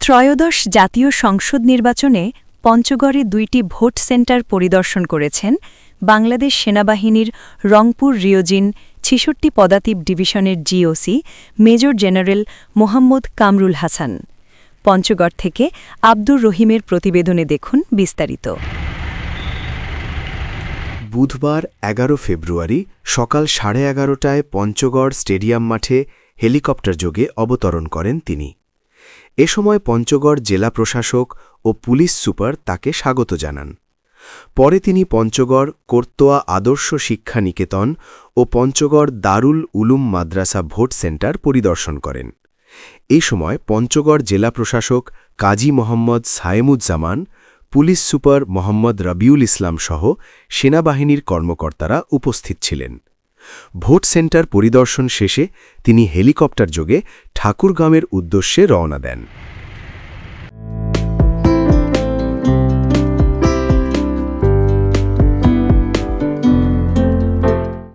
ত্রয়োদশ জাতীয় সংসদ নির্বাচনে পঞ্চগড়ে দুইটি ভোট সেন্টার পরিদর্শন করেছেন বাংলাদেশ সেনাবাহিনীর রংপুর রিওজিন ছিষট্টি পদাতিক ডিভিশনের GOC major general Mohammad Kamrul Hasan. Panchagarh থেকে আব্দুর রহিমের প্রতিবেদনে দেখুন বিস্তারিত। বুধবার এগারো ফেব্রুয়ারি সকাল সাড়ে এগারোটায় পঞ্চগড় স্টেডিয়াম মাঠে হেলিকপ্টার যোগে অবতরণ করেন তিনি। এ সময় পঞ্চগড় জেলা প্রশাসক ও পুলিশ সুপার তাকে স্বাগত জানান। পরে তিনি পঞ্চগড় কোর্তোয়া আদর্শ শিক্ষা নিকেতন ও পঞ্চগড় দারুল উলুম মাদ্রাসা ভোট সেন্টার পরিদর্শন করেন। এ সময় পঞ্চগড় জেলা প্রশাসক কাজী মোহাম্মদ সায়েমুজ্জামান, পুলিশ সুপার মোহাম্মদ রবিউল ইসলাম সহ সেনাবাহিনীর কর্মকর্তারা উপস্থিত ছিলেন। ভোট সেন্টার পরিদর্শন শেষে তিনি হেলিকপ্টার যোগে ঠাকুরগামের উদ্দেশ্যে রওনা দেন।